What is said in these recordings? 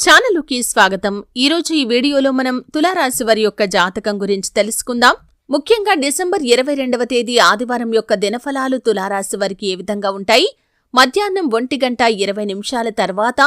ఛానలుకి స్వాగతం. ఈరోజు ఈ వీడియోలో మనం తులారాశి వారి యొక్క జాతకం గురించి తెలుసుకుందాం. ముఖ్యంగా డిసెంబర్ ఇరవై రెండవ తేదీ ఆదివారం యొక్క దినఫలాలు తులారాశి వారికి ఏ విధంగా ఉంటాయి? మధ్యాహ్నం ఒంటి గంట ఇరవై నిమిషాల తర్వాత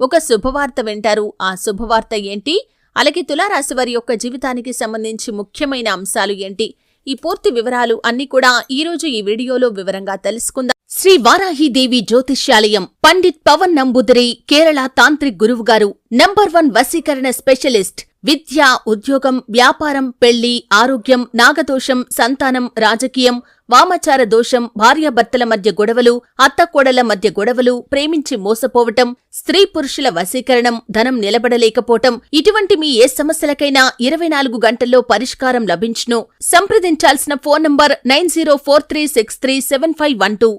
ఒక శుభవార్త వింటారు. ఆ శుభవార్త ఏంటి? అలాగే తులారాశి వారి యొక్క జీవితానికి సంబంధించి ముఖ్యమైన అంశాలు ఏంటి? ఈ పూర్తి వివరాలు అన్ని కూడా ఈ రోజు ఈ వీడియోలో వివరంగా తెలుసుకుందాం. శ్రీ వారాహిదేవి జ్యోతిష్యాలయం పండిత్ పవన్ నంబూదరి కేరళ తాంత్రిక్ గురువు గారు నంబర్ వన్ వశీకరణ స్పెషలిస్ట్ విద్య ఉద్యోగం వ్యాపారం పెళ్ళి ఆరోగ్యం నాగదోషం సంతానం రాజకీయం వామచార దోషం భార్యాభర్తల మధ్య గొడవలు అత్తకోడల మధ్య గొడవలు ప్రేమించి మోసపోవటం స్త్రీ పురుషుల వశీకరణం ధనం నిలబడలేకపోవటం ఇటువంటి మీ ఏ సమస్యలకైనా ఇరవై నాలుగు గంటల్లో పరిష్కారం లభించును. సంప్రదించాల్సిన phone number nine zero four three six three seven five one two.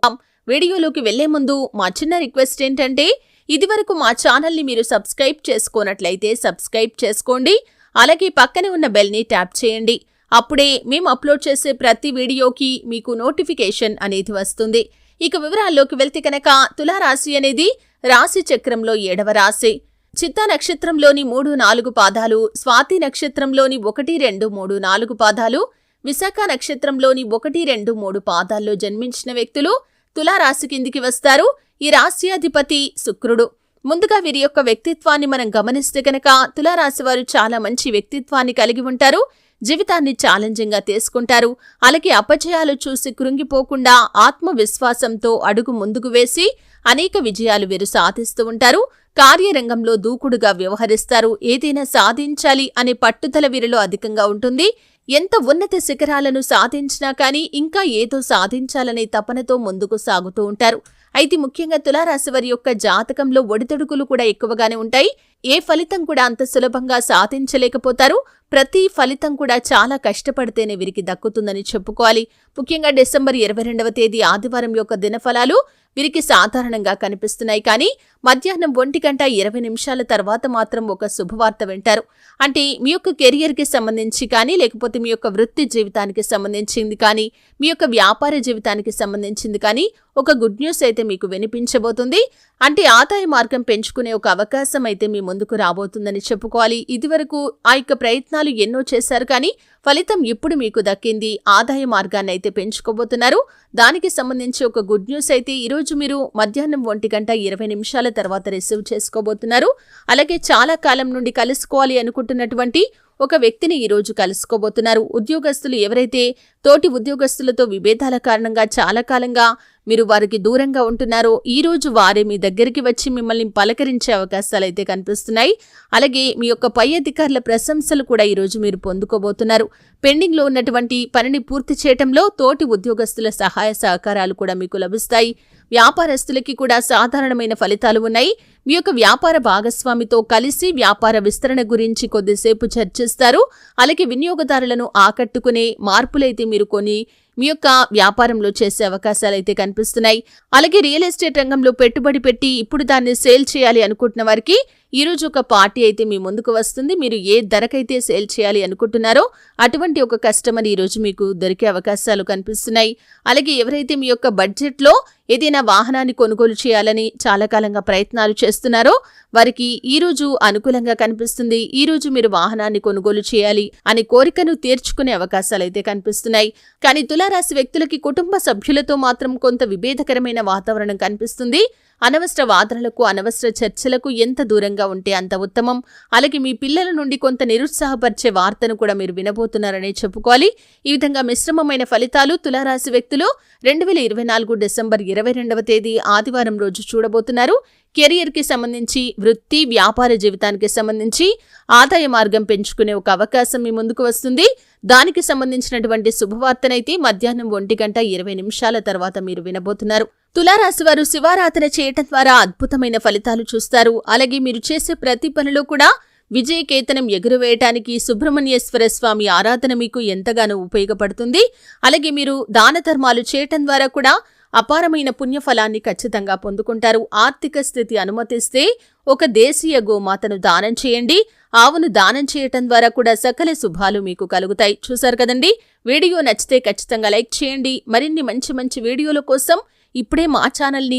వీడియోలోకి వెళ్ళే ముందు మా చిన్న రిక్వెస్ట్ ఏంటంటే ఇదివరకు మా ఛానల్ని మీరు సబ్స్క్రైబ్ చేసుకోనట్లయితే సబ్స్క్రైబ్ చేసుకోండి అలాగే పక్కనే ఉన్న బెల్ని ట్యాప్ చేయండి. అప్పుడే మేము అప్లోడ్ చేసే ప్రతి వీడియోకి మీకు నోటిఫికేషన్ అనేది వస్తుంది. ఇక వివరాల్లోకి వెళ్తే కనుక తులారాశి అనేది రాశి చక్రంలో ఏడవ రాశి. చిత్తా నక్షత్రంలోని మూడు నాలుగు పాదాలు స్వాతి నక్షత్రంలోని ఒకటి రెండు మూడు నాలుగు పాదాలు విశాఖ నక్షత్రంలోని ఒకటి రెండు మూడు పాదాల్లో జన్మించిన వ్యక్తులు తులారాశి కిందికి వస్తారు. ఈ రాశ్యాధిపతి శుక్రుడు. ముందుగా వీరి యొక్క వ్యక్తిత్వాన్ని మనం గమనిస్తే కనుక తులారాశి వారు చాలా మంచి వ్యక్తిత్వాన్ని కలిగి ఉంటారు. జీవితాన్ని ఛాలెంజింగ్గా తీసుకుంటారు. అలాగే అపజయాలు చూసి కృంగిపోకుండా ఆత్మవిశ్వాసంతో అడుగు ముందుకు వేసి అనేక విజయాలు వీరు సాధిస్తూ ఉంటారు. కార్యరంగంలో దూకుడుగా వ్యవహరిస్తారు. ఏదైనా సాధించాలి అనే పట్టుదల వీరిలో అధికంగా ఉంటుంది. ఎంత ఉన్నత శిఖరాలను సాధించినా కానీ ఇంకా ఏదో సాధించాలనే తపనతో ముందుకు సాగుతూ ఉంటారు. అయితే ముఖ్యంగా తులారాశి వారి యొక్క జాతకంలో ఒడిదొడుకులు కూడా ఎక్కువగానే ఉంటాయి. ఏ ఫలితం కూడా అంత సులభంగా సాధించలేకపోతారు. ప్రతి ఫలితం కూడా చాలా కష్టపడితేనే వీరికి దక్కుతుందని చెప్పుకోవాలి. ముఖ్యంగా డిసెంబర్ ఇరవై రెండవ తేదీ ఆదివారం యొక్క దినఫలాలు వీరికి సాధారణంగా కనిపిస్తున్నాయి. కానీ మధ్యాహ్నం ఒంటి గంట ఇరవై నిమిషాల తర్వాత మాత్రం ఒక శుభవార్త వింటారు. అంటే మీ యొక్క కెరియర్కి సంబంధించి కానీ లేకపోతే మీ యొక్క వృత్తి జీవితానికి సంబంధించింది కానీ మీ యొక్క వ్యాపార జీవితానికి సంబంధించింది కానీ ఒక గుడ్ న్యూస్ అయితే మీకు వినిపించబోతుంది. అంటే ఆదాయ మార్గం పెంచుకునే ఒక అవకాశం అయితే మీ ముందుకు రాబోతుందని చెప్పుకోవాలి. ఇదివరకు ఆ యొక్క ప్రయత్నాలు ఎన్నో చేశారు కానీ ఫలితం ఇప్పుడు మీకు దక్కింది. ఆదాయ మార్గాన్ని అయితే పెంచుకోబోతున్నారు. దానికి సంబంధించి ఒక గుడ్ న్యూస్ అయితే ఈరోజు మీరు మధ్యాహ్నం ఒంటి గంట ఇరవై నిమిషాల తర్వాత రిసీవ్ చేసుకోబోతున్నారు. అలాగే చాలా కాలం నుండి కలుసుకోవాలి అనుకుంటున్నటువంటి ఒక వ్యక్తిని ఈరోజు కలుసుకోబోతున్నారు. ఉద్యోగస్తులు ఎవరైతే తోటి ఉద్యోగస్తులతో విభేదాల కారణంగా చాలా కాలంగా మీరు వారికి దూరంగా ఉంటున్నారో ఈరోజు వారే మీ దగ్గరికి వచ్చి మిమ్మల్ని పలకరించే అవకాశాలు అయితే కనిపిస్తున్నాయి. అలాగే మీ యొక్క పై అధికారుల ప్రశంసలు కూడా ఈరోజు మీరు పొందుకోబోతున్నారు. పెండింగ్లో ఉన్నటువంటి పనిని పూర్తి చేయటంలో తోటి ఉద్యోగస్తుల సహాయ సహకారాలు కూడా మీకు లభిస్తాయి. వ్యాపారస్తులకి కూడా సాధారణమైన ఫలితాలు ఉన్నాయి. మీ యొక్క వ్యాపార భాగస్వామితో కలిసి వ్యాపార విస్తరణ గురించి కొద్దిసేపు చర్చిస్తారు. అలాగే వినియోగదారులను ఆకట్టుకునే మార్పులైతే మీరు కొన్ని మీ యొక్క వ్యాపారంలో చేసే అవకాశాలు అయితే కనిపిస్తున్నాయి. అలాగే రియల్ ఎస్టేట్ రంగంలో పెట్టుబడి పెట్టి ఇప్పుడు దాన్ని సేల్ చేయాలి అనుకుంటున్న వారికి ఈ రోజు ఒక పార్టీ అయితే మీ ముందుకు వస్తుంది. మీరు ఏ ధరకైతే సేల్ చేయాలి అనుకుంటున్నారో అటువంటి ఒక కస్టమర్ ఈ రోజు మీకు దొరికే అవకాశాలు కనిపిస్తున్నాయి. అలాగే ఎవరైతే మీ యొక్క బడ్జెట్లో ఏదైనా వాహనాన్ని కొనుగోలు చేయాలని చాలా కాలంగా ప్రయత్నాలు చేస్తున్నారో వారికి ఈ రోజు అనుకూలంగా కనిపిస్తుంది. ఈ రోజు మీరు వాహనాన్ని కొనుగోలు చేయాలి అనే కోరికను తీర్చుకునే అవకాశాలు అయితే కనిపిస్తున్నాయి. కానీ తులారాశి వ్యక్తులకి కుటుంబ సభ్యులతో మాత్రం కొంత విభేదకరమైన వాతావరణం కనిపిస్తుంది. అనవసర వాదనలకు అనవసర చర్చలకు ఎంత దూరంగా ఉంటే అంత ఉత్తమం. అలాగే మీ పిల్లల నుండి కొంత నిరుత్సాహపరిచే వార్తను కూడా మీరు వినబోతున్నారనే చెప్పుకోవాలి. ఈ విధంగా మిశ్రమమైన ఫలితాలు తులారాశి వ్యక్తులు రెండు వేల ఇరవై నాలుగు డిసెంబర్ ఇరవై రెండవ తేదీ ఆదివారం రోజు చూడబోతున్నారు. కెరియర్కి సంబంధించి వృత్తి వ్యాపార జీవితానికి సంబంధించి ఆదాయ మార్గం పెంచుకునే ఒక అవకాశం మీ ముందుకు వస్తుంది. దానికి సంబంధించినటువంటి శుభవార్తనైతే మధ్యాహ్నం ఒంటి గంట ఇరవై నిమిషాల తర్వాత మీరు వినబోతున్నారు. తులారాశి వారు శివారాధన చేయటం ద్వారా అద్భుతమైన ఫలితాలు చూస్తారు. అలాగే మీరు చేసే ప్రతి పనిలో కూడా విజయకేతనం ఎగురవేయటానికి సుబ్రహ్మణ్యేశ్వర స్వామి ఆరాధన మీకు ఎంతగానో ఉపయోగపడుతుంది. అలాగే మీరు దాన ధర్మాలు చేయటం ద్వారా కూడా అపారమైన పుణ్యఫలాన్ని ఖచ్చితంగా పొందుకుంటారు. ఆర్థిక స్థితి అనుమతిస్తే ఒక దేశీయ గోమాతను దానం చేయండి. ఆవును దానం చేయటం ద్వారా కూడా సకల శుభాలు మీకు కలుగుతాయి. చూశారు కదండి? వీడియో నచ్చితే ఖచ్చితంగా లైక్ చేయండి. మరిన్ని మంచి మంచి వీడియోల కోసం ఇప్పుడే మా ఛానల్ని